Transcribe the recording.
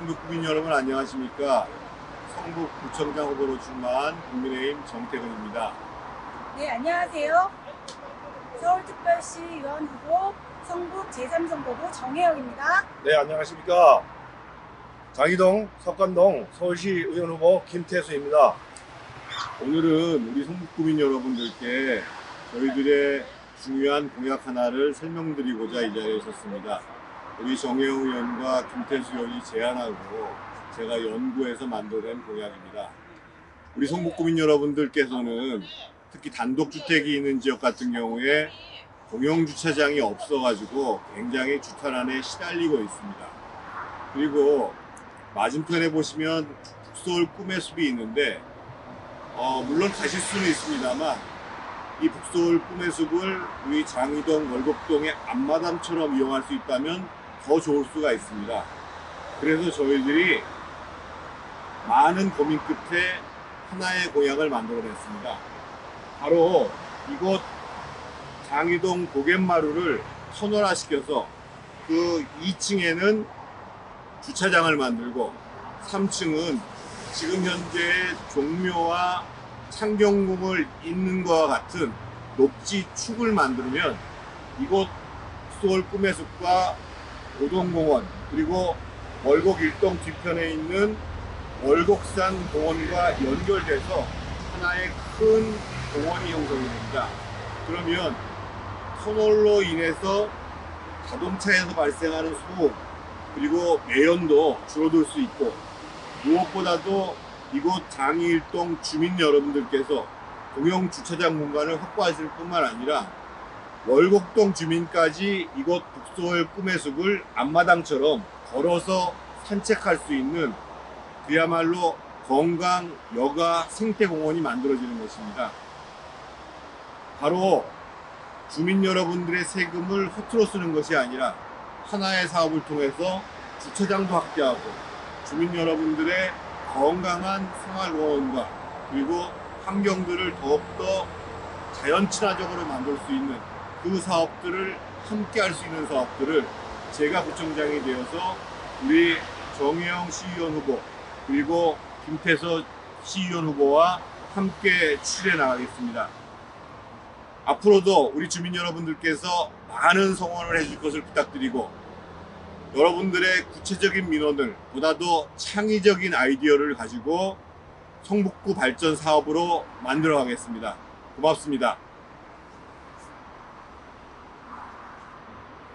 성북구민 여러분 안녕하십니까? 성북구청장 후보로 출마한 국민의힘 정태근입니다. 네, 안녕하세요. 서울특별시 의원 후보 성북 제3선거구 정혜영입니다. 네, 안녕하십니까. 장이동, 석관동 서울시 의원 후보 김태수입니다. 오늘은 우리 성북구민 여러분들께 저희들의 중요한 공약 하나를 설명드리고자 이 자리에 섰습니다. 우리 정혜영 의원과 김태수 의원이 제안하고 제가 연구해서 만들어낸 공약입니다. 우리 성북구민 여러분들께서는 특히 단독주택이 있는 지역 같은 경우에 공영주차장이 없어가지고 굉장히 주탄안에 시달리고 있습니다. 그리고 맞은편에 보시면 북서울 꿈의 숲이 있는데 어, 물론 가실 수는 있습니다만 이 북서울 꿈의 숲을 우리 장이동 월곡동의 앞마당처럼 이용할 수 있다면 더 좋을 수가 있습니다. 그래서 저희들이 많은 고민 끝에 하나의 공약을 만들어냈습니다. 바로 이곳 장이동 고갯마루를 터널화 시켜서 그 2층에는 주차장을 만들고 3층은 지금 현재 종묘와 창경궁을 잇는 것과 같은 녹지 축을 만들면 이곳 서울 꿈의 숲과 오동공원 그리고 월곡 일동 뒤편에 있는 월곡산 공원과 연결돼서 하나의 큰 공원이 형성이 됩니다. 그러면 터널로 인해서 자동차에서 발생하는 소음 그리고 매연도 줄어들 수 있고 무엇보다도 이곳 장이일동 주민 여러분들께서 공영 주차장 공간을 확보하실 뿐만 아니라 월곡동 주민까지 이곳 북소의 꿈의 숲을 앞마당처럼 걸어서 산책할 수 있는 그야말로 건강 여가 생태공원이 만들어지는 것입니다. 바로 주민 여러분들의 세금을 허투루 쓰는 것이 아니라 하나의 사업을 통해서 주차장도 확대하고 주민 여러분들의 건강한 생활공원과 그리고 환경들을 더욱더 자연 친화적으로 만들 수 있는 그 사업들을 함께 할 수 있는 사업들을 제가 구청장이 되어서 우리 정혜영 시의원 후보 그리고 김태서 시의원 후보와 함께 추진해 나가겠습니다. 앞으로도 우리 주민 여러분들께서 많은 성원을 해줄 것을 부탁드리고 여러분들의 구체적인 민원을 보다도 창의적인 아이디어를 가지고 성북구 발전 사업으로 만들어 가겠습니다. 고맙습니다.